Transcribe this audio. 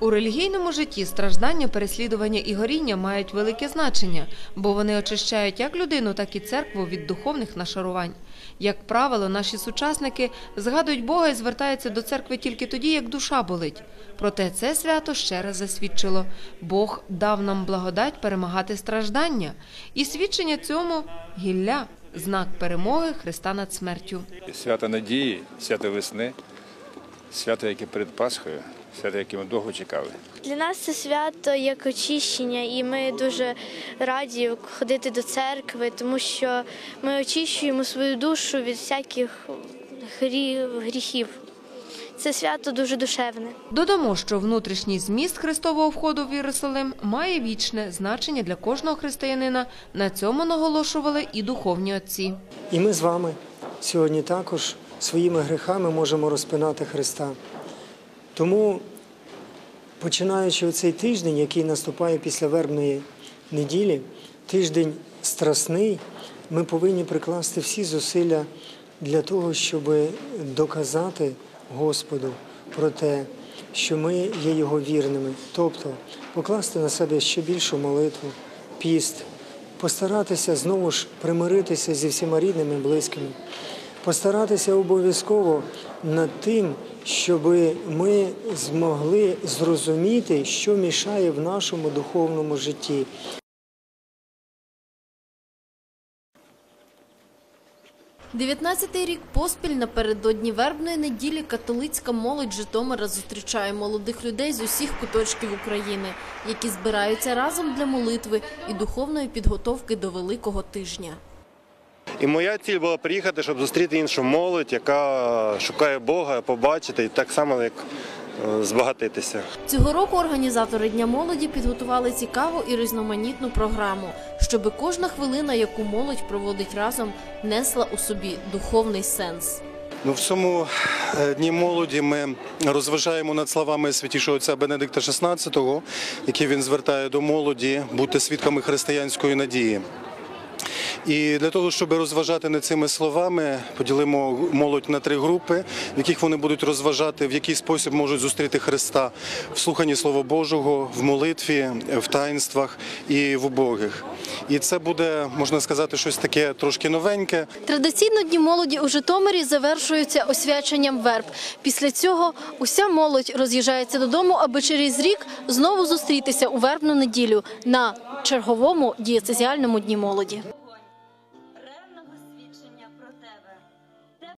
У релігійному житті страждання, переслідування і горіння мають велике значення, бо вони очищають як людину, так і церкву від духовних нашарувань. Як правило, наші сучасники згадують Бога і звертаються до церкви тільки тоді, як душа болить. Проте це свято ще раз засвідчило: Бог дав нам благодать перемагати страждання, і свідчення цьому гілля, знак перемоги Христа над смертю. Свято надії, свято весни, свято, яке перед Пасхою, свято, яке ми довго чекали. Для нас це свято як очищення, і ми дуже раді ходити до церкви, тому що ми очищуємо свою душу від всяких гріхів. Це свято дуже душевне. Додамо, що внутрішній зміст Христового входу в Єрусалим має вічне значення для кожного християнина. На цьому наголошували і духовні отці. І ми з вами сьогодні також своїми грехами можемо розпинати Христа. Тому, починаючи цей тиждень, який наступає після вербної неділі, тиждень страсний, ми повинні прикласти всі зусилля для того, щоб доказати Господу про те, що ми є Його вірними, тобто покласти на себе ще більшу молитву, піст, постаратися знову ж примиритися зі всіма рідними і близькими, постаратися обов'язково над тим, щоб ми змогли зрозуміти, що мішає в нашому духовному житті. Дев'ятнадцятий рік поспіль напередодні вербної неділі католицька молодь Житомира зустрічає молодих людей з усіх куточків України, які збираються разом для молитви і духовної підготовки до Великого тижня. І моя ціль була приїхати, щоб зустріти іншу молодь, яка шукає Бога, побачити і так само як е, збагатитися. Цього року організатори Дня молоді підготували цікаву і різноманітну програму, щоби кожна хвилина, яку молодь проводить разом, несла у собі духовний сенс. Ну, в цьому е, дні молоді ми розважаємо над словами святішого отця Бенедикта XVI, які він звертає до молоді бути свідками християнської надії. І для того, щоб розважати над цими словами, поділимо молодь на три групи, в яких вони будуть розважати, в який спосіб можуть зустріти Христа в слуханні Слова Божого, в молитві, в таїнствах і в убогих. І це буде, можна сказати, щось таке трошки новеньке. Традиційно дні молоді у Житомирі завершуються освяченням верб. Після цього уся молодь роз'їжджається додому, аби через рік знову зустрітися у вербну неділю на черговому дієцезіальному дні молоді.